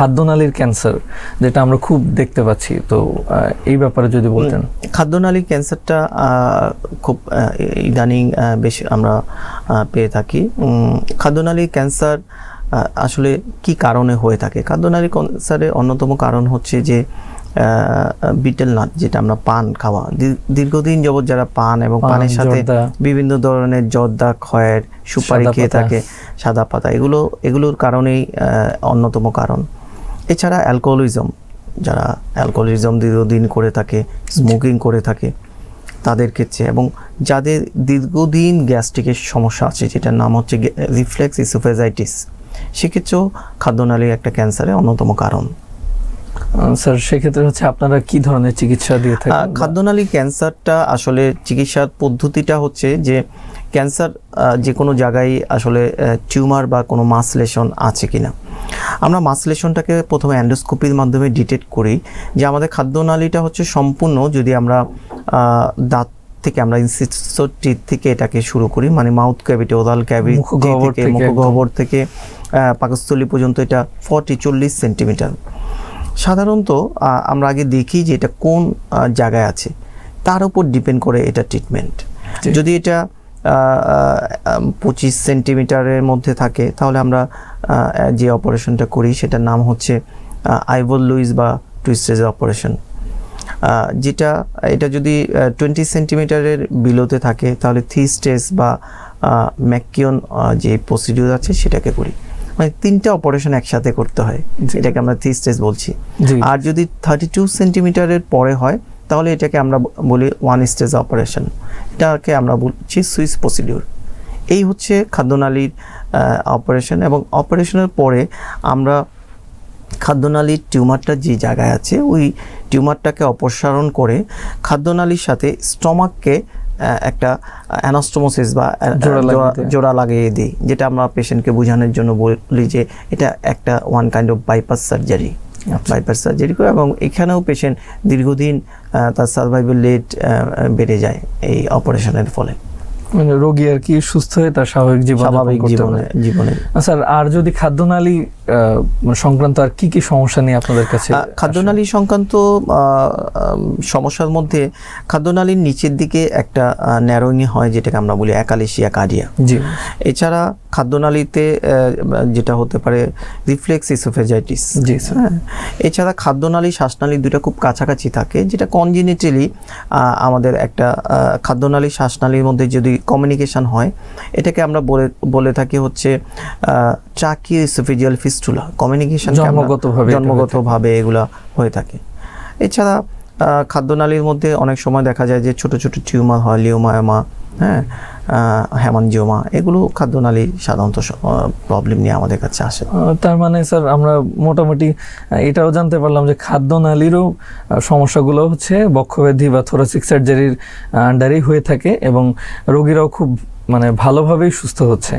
খাদ্যনালীর cancer যেটা আমরা খুব দেখতে পাচ্ছি। তো এই ব্যাপারে যদি বলতেন। খাদ্যনালী ক্যান্সারটা খুব ইদানিং বেশি আমরা পেয়ে থাকি। উম, খাদ্যনালী ক্যান্সার আসলে কি কারণে হয়ে থাকে? খাদ্যনালী ক্যান্সারের অন্যতম কারণ হচ্ছে যে বিটেল নাট যেটা আমরা পান খাওয়া। দীর- দীর্ঘদিন যাবত যারা পান এবং পানের সাথে বিভিন্ন ধরনের জর্দা খয়ের সুপারি খেয়ে থাকে সাদা পাতা। এগুলো এগুলোর কারণেই অন্যতম কারণ। এছাড়া অ্যালকোহলিজম যারা অ্যালকোহলিজম দীর্ঘদিন করে থাকে স্মোকিং করে থাকে তাদের ক্ষেত্রে এবং যাদের দীর্ঘদিন গ্যাস্ট্রিকের সমস্যা আছে যেটার নাম হচ্ছে রিফ্লেক্স ইসোফেজাইটিস সেক্ষেত্রেও খাদ্যনালীর একটা ক্যান্সারের অন্যতম কারণ। স্যার সেক্ষেত্রে হচ্ছে আপনারা কি ধরনের চিকিৎসা দিয়ে থাকেন? খাদ্যনালী ক্যান্সারটা আসলে চিকিৎসার পদ্ধতিটা হচ্ছে যে ক্যান্সার যে কোনো জায়গায় আসলে টিউমার বা কোনো মাসলেশন আছে কিনা। আমরা মাসলেশনটাকে প্রথমে অ্যান্ডোস্কোপির মাধ্যমে ডিটেক্ট করি যে আমাদের খাদ্যনালীটা হচ্ছে সম্পূর্ণ যদি আমরা দাঁত থেকে আমরা ইনসিসর থেকে এটাকে শুরু করি মানে মাউথ ক্যাভিটি ওদাল ক্যাভিটি থেকে মুখগহ্বর থেকে পাকস্থলী পর্যন্ত এটা ফর্টি চল্লিশ সেন্টিমিটার। সাধারণত আমরা আগে দেখি যে এটা কোন জায়গায় আছে। তার উপর ডিপেন্ড করে এটা ট্রিটমেন্ট। যদি এটা পঁচিশ সেন্টিমিটারের মধ্যে থাকে তাহলে আমরা যে অপারেশনটা করি সেটার নাম হচ্ছে আইভল লুইস বা টুইস্টেজ অপারেশন। যেটা এটা যদি টোয়েন্টি সেন্টিমিটারের বিলোতে থাকে তাহলে থ্রি স্টেজ বা ম্যাকিয়ন যে প্রসিডিউর আছে সেটাকে করি। মানে তিনটা অপারেশন একসাথে করতে হয়। এটাকে আমরা থ্রি স্টেজ বলছি আর যদি থার্টি টু সেন্টিমিটারের পরে হয় তাহলে এটাকে আমরা বলি ওয়ান স্টেজ অপারেশন এটাকে আমরা বলছি সুইস প্রসিডিউর এই হচ্ছে খাদ্যনালীর অপারেশন এবং অপারেশনের পরে আমরা খাদ্যনালীর টিউমারটা যে জায়গায় আছে ওই টিউমারটাকে অপসারণ করে খাদ্যনালীর সাথে স্টমাককে একটা অ্যানাস্টোমোসিস বা জোড়া লাগিয়ে দিই যেটা আমরা পেশেন্টকে বোঝানোর জন্য বলি যে এটা একটা one kind of bypass surgery. Bypass surgery করে এবং এখানেও পেশেন্ট দীর্ঘদিন তার সার্ভাইভাল রেট বেড়ে যায় এই অপারেশনের ফলে। মানে রোগী আর কি সুস্থ হয়ে তার স্বাভাবিক জীবন স্বাভাবিক জীবনে জীবনে। স্যার আর যদি খাদ্যনালী সংক্রান্ত আর কি কি সমস্যা নিয়ে আপনাদের কাছে খাদ্যনালী সংক্রান্ত সমস্যার মধ্যে খাদ্যনালীর নিচের দিকে একটা ন্যারোইং হয় যেটাকে আমরা বলি একালেশিয়া কার্ডিয়া। জি। এছাড়া খাদ্যনালীতে যেটা হতে পারে রিফ্লেক্স ইসোফেজাইটিস জি স্যার। হ্যাঁ এছাড়া খাদ্যনালী শ্বাসনালী দুটো খুব কাছাকাছি থাকে যেটা কনজিনিটালি আমাদের একটা খাদ্যনালী শ্বাসনালীর মধ্যে যদি কমিউনিকেশন হয়। এটাকে আমরা বলে বলে থাকি হচ্ছে চাকি ইসোফেজিয়াল ফিস্টুলা কমিউনিকেশন জন্মগতভাবে জন্মগতভাবে এগুলা হয়ে থাকে। এছাড়া আহ, খাদ্যনালীর মধ্যে অনেক সময় দেখা যায় যে ছোট ছোট টিউমার হয় লিওমায়োমা হ্যাঁ হ্যামানজিওমা এগুলো খাদ্যনালী সাধারণত প্রবলেম নিয়ে আমাদের কাছে আসে তার মানে স্যার আমরা মোটামুটি এটাও জানতে পারলাম যে খাদ্যনালীরও সমস্যাগুলো হচ্ছে বক্ষব্যাধি বা থোরাসিক সার্জারির আন্ডারেই হয়ে থাকে এবং রোগীরাও খুব মানে ভালোভাবেই সুস্থ হচ্ছে।